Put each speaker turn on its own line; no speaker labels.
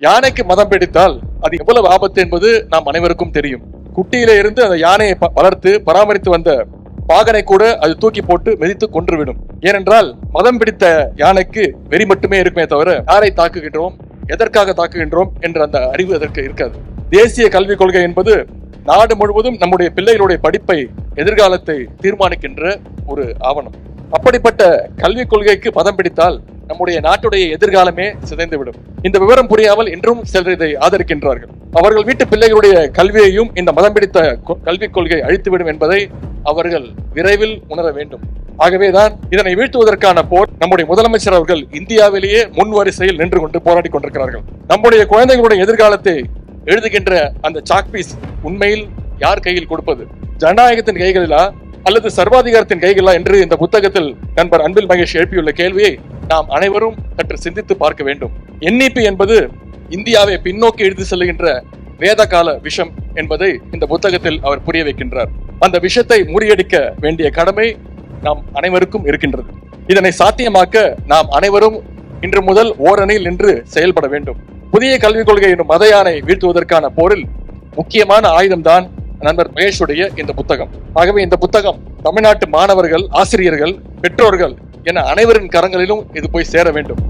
யானைக்கு மதம் பிடித்தால் அது எவ்வளவு ஆபத்து என்பது நாம் அனைவருக்கும் தெரியும். குட்டியில இருந்து அந்த யானையை ப- வளர்த்து பராமரித்து வந்த பாகனை கூட அது தூக்கி போட்டு மிதித்து கொன்றுவிடும். ஏனென்றால் மதம் பிடித்த யானைக்கு வெறி மட்டுமே இருக்குமே தவிர யாரை தாக்குகின்றோம் எதற்காக தாக்குகின்றோம் என்ற அந்த அறிவு அதற்கு இருக்காது. தேசிய கல்விக் கொள்கை என்பது நாடு முழுவதும் நம்முடைய பிள்ளைகளுடைய படிப்பை எதிர்காலத்தை தீர்மானிக்கின்ற ஒரு ஆவணம். அப்படிப்பட்ட கல்விக் கொள்கைக்கு பதம் பிடித்தால் நம்முடைய நாட்டுடைய எதிர்காலமே சிதைந்துவிடும். இந்த விவரம் புரியாமல் இன்றும் சிலர் இதை ஆதரிக்கின்றார்கள். அவர்கள் வீட்டு பிள்ளைகளுடைய கல்வியையும் இந்த மதம் பிடித்த கொ- கல்விக் கொள்கை அழித்துவிடும் என்பதை அவர்கள் விரைவில் உணர வேண்டும். ஆகவேதான் இதனை வீழ்த்துவதற்கான போர் நம்முடைய முதலமைச்சர் அவர்கள் இந்தியாவிலேயே முன் வரிசையில் நின்று கொண்டு போராடி கொண்டிருக்கிறார்கள். நம்முடைய குழந்தைகளுடைய எதிர்காலத்தை எழுதுகின்ற அந்த சாக்பீஸ் உண்மையில் யார் கையில் கொடுப்பது? ஜனநாயகத்தின் கைகளிலா அல்லது சர்வாதிகாரத்தின் கைகளா என்று இந்த புத்தகத்தில் நண்பர் அன்பில் மகேஷ் எழுப்பியுள்ள கேள்வியை நாம் அனைவரும் சற்று சிந்தித்து பார்க்க வேண்டும். என்இபி என்பது இந்தியாவை பின்னோக்கி எழுதி செல்லுகின்ற வேத கால விஷம் என்பதை இந்த புத்தகத்தில் அவர் புரிய வைக்கின்றார். அந்த விஷத்தை முறியடிக்க வேண்டிய கடமை நாம் அனைவருக்கும் இருக்கின்றது. இதனை சாத்தியமாக்க நாம் அனைவரும் இன்று முதல் ஓரணியில் நின்று செயல்பட வேண்டும். புதிய கல்விக் கொள்கை எனும் மத யானை வீழ்த்துவதற்கான போரில் முக்கியமான ஆயுதம்தான் நண்பர் மகேஷுடைய இந்த புத்தகம். ஆகவே இந்த புத்தகம் தமிழ்நாட்டு மாணவர்கள் ஆசிரியர்கள் பெற்றோர்கள் என அனைவரின் கரங்களிலும் இது போய் சேர வேண்டும்.